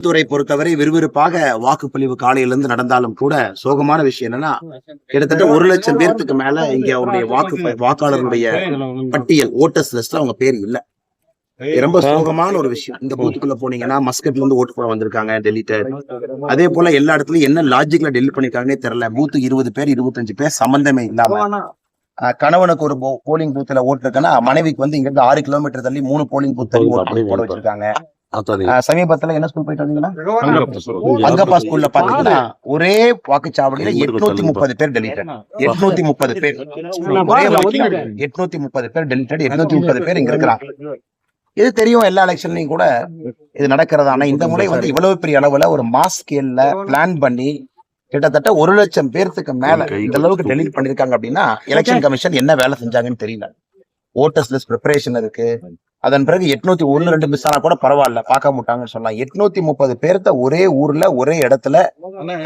துறை பொறுத்தவரை விறுவிறுப்பாக வாக்குப்பதிவு காலையிலிருந்து நடந்தாலும் கூட சோகமான விஷயம் என்னன்னா கிட்டத்தட்ட ஒரு லட்சம் பேர்த்துக்கு மேல இங்க அவருடைய வாக்கு வாக்காளருடைய பட்டியல் ஓட்டர்ஸ் லிஸ்ட்ல அவங்க பேர் இல்ல. ரொம்ப சோகமான ஒரு விஷயம். இந்த பூத்துக்குள்ள போனீங்கன்னா மஸ்கட்ல இருந்து ஓட்டு போட வந்திருக்காங்க டெலிட்டட் அதே போல எல்லா இடத்துலயும் என்ன லாஜிக்ல டெலிட் பண்ணிருக்காங்கன்னே தெரியல. பூத்து இருபது பேர் இருபத்தஞ்சு பேர் சம்பந்தமே இல்லாம. கணவனுக்கு ஒரு போலிங் பூத்துல ஓட்டு இருக்குன்னா மனைவிக்கு வந்து இங்க இருந்து ஆறு கிலோமீட்டர் தள்ளி மூணு போலிங் பூத் தள்ளி ஓட்டு போட வச்சிருக்காங்க. சமீபத்துல என்ன ஸ்கூல் போயிட்டு வந்தீங்கன்னா? அங்கப்பா ஸ்கூல்ல பாத்தீங்கன்னா ஒரே வாக்குச்சாவடியில எட்நூத்தி முப்பது பேர் டெலிட்டட் எட்நூத்தி முப்பது பேர். எட்நூத்தி முப்பது பேர். டெலிட்டட் எட்நூத்தி முப்பது பேர் இங்க இருக்கிறாங்க. இது தெரியும் எல்லா எலெக்ஷன்லயும் கூட இது நடக்கிறது ஆனா இந்த முறை வந்து இவ்வளவு பெரிய அளவுல ஒரு மாஸ் ஸ்கேல்ல பிளான் பண்ணி கிட்டத்தட்ட ஒரு லட்சம் பேர்த்துக்கு மேல இந்த அளவுக்கு டெலிட் பண்ணிருக்காங்க அப்படின்னா எலெக்ஷன் கமிஷன் என்ன வேலை செஞ்சாங்கன்னு தெரியல. ஓட்டர்ஸ் லிஸ்ட் ப்ரிப்பரேஷன் இருக்கு. அதன் பிறகு எட்நூத்தி ஒண்ணு ரெண்டு மிஸ் ஆனா கூட பரவாயில்ல பார்க்க மாட்டாங்கன்னு சொல்லலாம் எட்நூத்தி முப்பது பேர்த்த ஒரே ஊர்ல ஒரே இடத்துல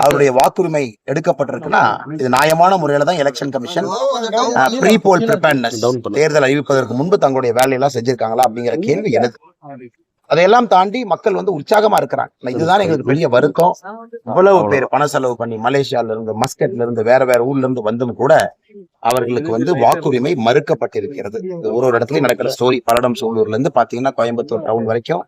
அவருடைய வாக்குரிமை எடுக்கப்பட்டிருக்குன்னா இது நியாயமான முறையில தான் election commission pre poll preparedness தேர்தல் அறிவிப்பதற்கு முன்பு தங்களுடைய வேலையெல்லாம் செஞ்சிருக்காங்களா அப்படிங்கிற கேள்வி எனக்கு. அதையெல்லாம் தாண்டி மக்கள் வந்து உற்சாகமா இருக்கிறாங்க. இதுதான் எங்களுக்கு பெரிய வருத்தம். இவ்வளவு பேர் பண செலவு பண்ணி மலேசியால இருந்து மஸ்கட்ல இருந்து வேற வேற ஊர்ல இருந்து வந்தும் கூட அவர்களுக்கு வந்து வாக்குரிமை மறுக்கப்பட்டிருக்கிறது. ஒரு ஒரு இடத்துலயும் நடக்கிற ஸ்டோரி பல்லடம் சூலூர்ல இருந்து பாத்தீங்கன்னா கோயம்புத்தூர் டவுன் வரைக்கும்.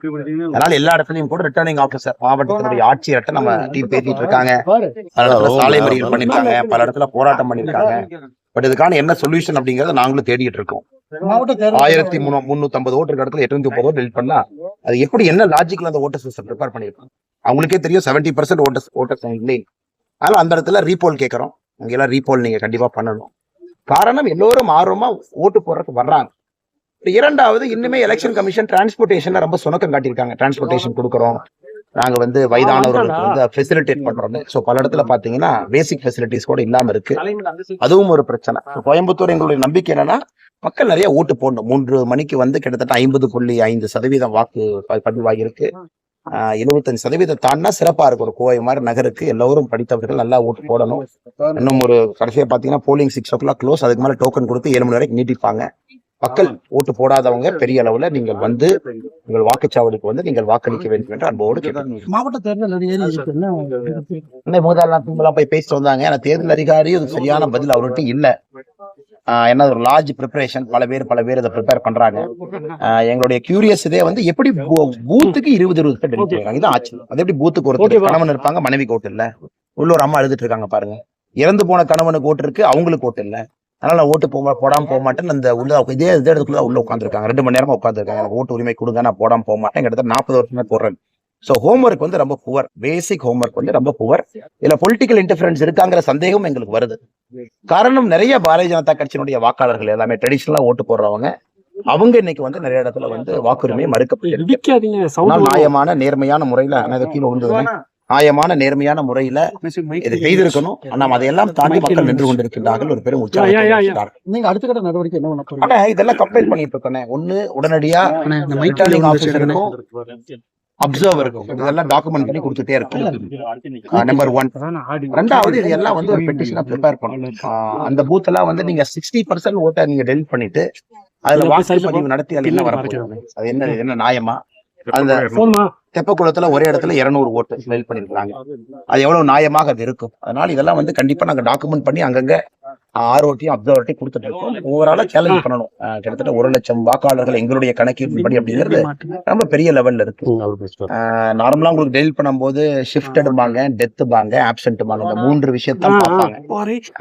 அதனால எல்லா இடத்துலயும் கூட ரிட்டர்னிங் ஆபீசர் மாவட்டத்தினுடைய ஆட்சியர்கிட்ட நம்ம டீம் பேசிட்டு இருக்காங்க. பல இடத்துல சாலை மறியல் பண்ணிருக்காங்க பல இடத்துல போராட்டம் பண்ணிருக்காங்க பட் இதுக்கான என்ன சொல்யூஷன் அப்படிங்கறத நாங்களும் தேடிட்டு இருக்கோம். ஆயிரத்தி மூணு முன்னூத்தி ஐம்பது ஓட்டு இருக்க இடத்துல எட்நூத்தி முப்பது ஓட்டு டெலிட் பண்ணா அது எப்படி என்ன லாஜிக்ல அந்த ஓட்டர் சிஸ்டம் ப்ரிப்பேர் பண்ணிருக்காங்க அவங்களுக்கே தெரியும் செவன்டி பர்சன்ட் ஓட்டர்ஸ் ஓட்டர்ஸ் இல்லை அதனால அந்த இடத்துல ரீபோல் கேட்கறோம். அங்கெல்லாம் ரீபோல் நீங்க கண்டிப்பா பண்ணணும். காரணம் எல்லோரும் ஆர்வமா ஓட்டு போடுறதுக்கு வர்றாங்க. இரண்டாவது இன்னுமே எலெக்ஷன் கமிஷன் டிரான்ஸ்போர்டேஷன்ல ரொம்ப சுணக்கம் காட்டியிருக்காங்க. டிரான்ஸ்போர்டேஷன் கொடுக்குறோம். நாங்க வந்து வயதானவர்களுக்கு வந்து ஃபெசிலிட்டேட் பண்றோம் சோ பல இடத்துல பாத்தீங்கன்னா பேசிக் ஃபெசிலிட்டிஸ் கூட இல்லாம இருக்கு. அதுவும் ஒரு பிரச்சனை. கோயம்புத்தூர் எங்களுடைய நம்பிக்கை என்னன்னா மக்கள் நிறைய ஓட்டு போடணும். மூன்று மணிக்கு வந்து கிட்டத்தட்ட ஐம்பது புள்ளி ஐந்து சதவீதம் வாக்கு பதிவாகியிருக்கு. எழுபத்தஞ்சு சதவீதம் தாண்டினா சிறப்பா இருக்கும். ஒரு கோவை மாதிரி நகருக்கு எல்லோரும் படித்தவர்கள் நல்லா ஓட்டு போடணும். இன்னும் ஒரு கடைசியா பாத்தீங்கன்னா polling six o'clock close அதுக்கு மேல டோக்கன் கொடுத்து ஏழு மணி வரைக்கும் நீட்டிப்பாங்க. மக்கள் ஓட்டு போடாதவங்க பெரிய அளவுல நீங்கள் வந்து உங்கள் வாக்குச்சாவடிக்கு வந்து நீங்கள் வாக்களிக்க வேண்டும் என்று அன்போடு. மாவட்ட தேர்தல் அதிகாரி இதுக்கு என்ன இன்னும் முதல் நாள் கும்பலாம் போய் பேசிட்டு வந்தாங்க. ஆனா தேர்தல் அதிகாரி அது சரியான பதில் அவர்கிட்ட இல்ல. என்ன ஒரு லார்ஜ் ப்ரிப்பரேஷன் பல பேர் பல பேர் இதை ப்ரிப்பேர் பண்றாங்க. எங்களுடைய கியூரியஸ் இதே வந்து எப்படி பூத்துக்கு இருபது இருபது பேர் இதான் ஆச்சரியம் அது எப்படி பூத்துக்கு ஒருத்தர் கணவன் இருப்பாங்க மனைவிக்கு ஓட்டு இல்ல. உள்ள ஒரு அம்மா எழுதிட்டு இருக்காங்க பாருங்க. இறந்து போன கணவனுக்கு ஓட்டு இருக்கு அவங்களுக்கு ஓட்டு இல்ல. அதனால நான் ஓட்டு போக போடாம போக மாட்டேன் அந்த உள்ள இதே இதே இடத்துக்குள்ள உள்ள உட்காந்துருக்காங்க ரெண்டு மணி நேரமா உட்காந்துருக்காங்க ஓட்டு உரிமை கொடுங்க நான் போடாம போக மாட்டேன். கிட்டத்தட்ட நாற்பது வருஷமே போடுறேன். ஸோ ஹோம்ஒர்க் வந்து ரொம்ப புவர் பேசிக் ஹோம்ஒர்க் வந்து ரொம்ப புவர் இதுல பொலிட்டிக்கல் இன்டர்ஃபரன்ஸ் இருக்காங்கிற சந்தேகம் எங்களுக்கு வருது. காரணம் நிறைய பாரதிய ஜனதா கட்சியினுடைய வாக்காளர்கள் எல்லாமே ட்ரெடிஷனலா ஓட்டு போடுறவங்க. அவங்க இன்னைக்கு வந்து நிறைய இடத்துல வந்து வாக்குரிமை மறுக்கப்பட்டு ஆனால் நியாயமான நேர்மையான முறையில இதை கீழே விழுந்ததுன்னா, நியாயமான நேர்மையான முறையில இதை செய்திருக்கணும். ஆனால் அதையெல்லாம் தாண்டி மக்கள் நின்று கொண்டிருக்கின்றார்கள். ஒரு பெரும். உற்சாகம் நீங்க அடுத்த கட்ட நடவடிக்கை என்ன பண்ண போறீங்க? ஆனா இதெல்லாம் கம்பைல் பண்ணிட்டு இருக்கோம் ஒண்ணு உடனடியா அப்சர்வருக்கும் இதெல்லாம் டாக்குமெண்ட் பண்ணி கொடுத்துட்டே இருக்கும். நம்பர் ஒன் ரெண்டாவது இது எல்லாம் வந்து ஒரு பெட்டிஷனா ப்ரிப்பேர் பண்ணணும். ஆஹ் அந்த பூத் எல்லாம் வந்து நீங்க சிக்ஸ்டி பர்சன்ட் ஓட்டை நீங்க டெலிட் பண்ணிட்டு அதுல வாக்குப்பதிவு நடத்தி அது என்ன வரப்போகுது? அது என்ன என்ன நியாயமா? அந்த போமா தெப்பக்குளத்துல ஒரே இடத்துல இருநூறு ஓட்டு டெலிட் பண்ணிருக்காங்க அது எவ்வளவு நியாயமாக அது இருக்கும். அதனால இதெல்லாம் வந்து கண்டிப்பா நாங்க டாக்குமெண்ட் பண்ணி அங்கங்க ஆர்ஓட்டியும் அப்சர்வர்ட்டையும் கொடுத்துட்டு இருக்கோம். ஓவராலா சேலஞ்ச் பண்ணணும். கிட்டத்தட்ட ஒரு லட்சம் வாக்காளர்கள் எங்களுடைய கணக்கீட்டின்படி அப்படிங்கிறது ரொம்ப பெரிய லெவல்ல இருக்கு. நார்மலா உங்களுக்கு டெலிட் பண்ணும்போது ஷிஃப்டடுபாங்க டெத்துபாங்க ஆப்சென்ட்பாங்க இந்த மூன்று விஷயத்தான் பார்ப்பாங்க.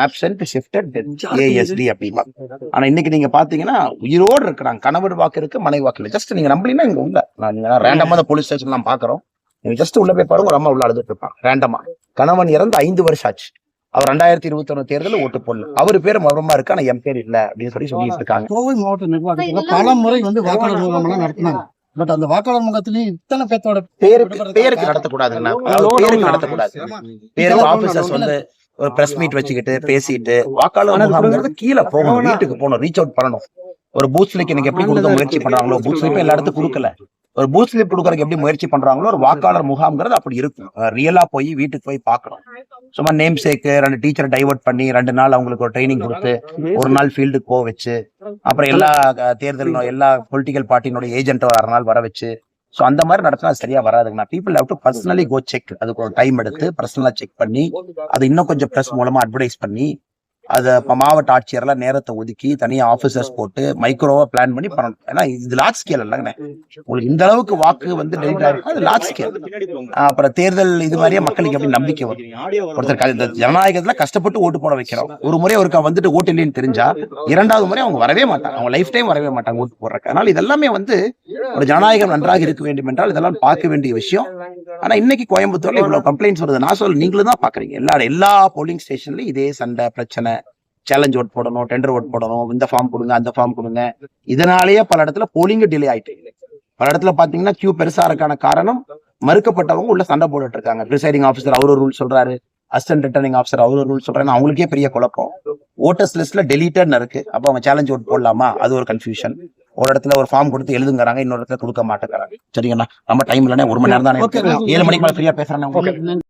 ஆப்சென்ட் ஷிஃப்டட் டெத் ஏஎஸ்டி அப்படிம்பாங்க ஆனா இன்னைக்கு நீங்க பாத்தீங்கன்னா உயிரோடு இருக்கிறாங்க. கணவர் வாக்கு இருக்கு மனைவி வாக்கு இல்லை. ஜஸ்ட் நீங்க நம்பலீங்கன்னா இங்க உள்ள. நான் ரேண்டமா அந்த போலீஸ் ஸ்டேஷன் எல்லாம் பாக்குறோம். நீங்க ஜஸ்ட் உள்ள போய் பாருங்க ஒரு அம்மா உள்ள அழுதுட்டு இருப்பாங்க ரேண்டமா கணவன் இறந்து ஐந்து வருஷம் ஆச்சு. அவர் ரெண்டாயிரத்தி இருபத்தி ஒண்ணு தேர்தலில் ஓட்டு போடல. அவர் பேர் மர்மமா இருக்கு ஆனா என் பேர் இல்ல அப்படின்னு சொல்லி சொல்லிட்டு இருக்காங்க. கோவை மாவட்ட நிர்வாகத்துல பல முறை வந்து வாக்காளர் முகாம் எல்லாம் நடத்தினாங்க. பட் அந்த வாக்காளர் முகத்திலயும் இத்தனை பேர்த்தோட பேருக்கு பேருக்கு நடத்தக்கூடாதுங்கண்ணா. பேருக்கு நடத்தக்கூடாது. பேருக்கு ஆபீசர்ஸ் வந்து ஒரு பிரஸ் மீட் வச்சுக்கிட்டு பேசிட்டு வாக்காளர் முகாம்ங்கிறது கீழே போகணும் வீட்டுக்கு போகணும் ரீச் அவுட் பண்ணணும். ஒரு பூத் ஸ்லிப் எனக்கு எப்படி கொடுக்க முயற்சி பண்றாங்களோ பூத் ஸ்லிப் எல்லா இடத்துக்கும் கொடுக்கல. ஒரு பூத் ஸ்லிப் கொடுக்கறதுக்கு எப்படி முயற்சி பண்றாங்களோ ஒரு வாக்காளர் முகாம்ங்கிறது அப்படி இருக்கும். ரியலா போய் வீட்டுக்கு போய் பார்க்கணும். சும்மா நேம் சேக்கு ரெண்டு டீச்சரை டைவர்ட் பண்ணி ரெண்டு நாள் அவங்களுக்கு ஒரு ட்ரைனிங் கொடுத்து ஒரு நாள் ஃபீல்டுக்கு போக வச்சு அப்புறம் எல்லா தேர்தல் எல்லா பொலிட்டிக்கல் பார்ட்டினோட ஏஜென்ட் அரை நாள் வர வச்சு ஸோ அந்த மாதிரி நடத்தினா சரியா வராதுங்கண்ணா. People have to personally go check அதுக்கு ஒரு டைம் எடுத்து பர்சனலா செக் பண்ணி அது இன்னும் கொஞ்சம் ப்ரெஸ் மூலமா அட்வர்டைஸ் பண்ணி அதை மாவட்ட ஆட்சியர்லாம் நேரத்தை ஒதுக்கி தனியாக ஆஃபீஸர்ஸ் போட்டு மைக்ரோவா பிளான் பண்ணி பண்ணணும். ஏன்னா இது லார்ஜ் ஸ்கேல் இல்லைங்கண்ணே உங்களுக்கு இந்த அளவுக்கு வாக்கு வந்து டெலிட் ஆயிருக்கும் அது லார்ஜ் ஸ்கேல் அப்புறம் தேர்தல் இது மாதிரியே மக்களுக்கு எப்படி நம்பிக்கை வரும்? ஒருத்தர் இந்த ஜனநாயகத்துல கஷ்டப்பட்டு ஓட்டு போட வைக்கிறோம். ஒரு முறை ஒருக்கா வந்துட்டு ஓட்டு இல்லைன்னு தெரிஞ்சா இரண்டாவது முறை அவங்க வரவே மாட்டாங்க. அவங்க லைஃப் டைம் வரவே மாட்டாங்க ஓட்டு போடுறதுக்கு. அதனால இதெல்லாமே வந்து ஒரு ஜனநாயகம் நன்றாக இருக்க வேண்டும் என்றால் இதெல்லாம் பார்க்க வேண்டிய விஷயம். ஆனா இன்னைக்கு கோயம்புத்தூர்ல இவ்வளவு கம்ப்ளைண்ட்ஸ் வருது. நான் சொல்ல நீங்களும் தான் பாக்குறீங்க எல்லா எல்லா போலிங் ஸ்டேஷன்லயும் இதே சண்டை பிரச்சனை. சேலஞ்ச் ஓட் போடணும் டெண்டர் ஓட் போடணும் இந்த ஃபார்ம் கொடுங்க அந்த ஃபார்ம் கொடுங்க. இதனாலேயே பல இடத்துல போலிங் டிலே ஆயிட்டு. பல இடத்துல பாத்தீங்கன்னா கியூ பெருசா இருக்கான காரணம் மறுக்கப்பட்டவங்க உள்ள சண்டை போட்டுட்டு இருக்காங்க. ப்ரிசைடிங் ஆஃபீஸர் அவரு ரூல் சொல்றாரு. அசிஸ்டன்ட் ரிட்டர்னிங் ஆஃபீஸர் அவரு ரூல் சொல்றாரு. அவங்களுக்கே பெரிய குழப்பம். ஓட்டர்ஸ் லிஸ்ட்ல டெலீட்டட்னு இருக்கு. அப்ப அவங்க சேலஞ்ச் ஓட் போடலாமா? அது ஒரு கன்ஃபியூஷன் ஒரு இடத்துல ஒரு ஃபார்ம் கொடுத்து எழுதுங்கிறாங்க இன்னொரு இடத்துல கொடுக்க மாட்டேங்கிறாங்க. சரிங்கண்ணா. நம்ம டைம் இல்லைன்னா ஒரு மணி நேரம் தானே. ஏழு மணிக்கு மேல ஃப்ரீயா பேசுறேன்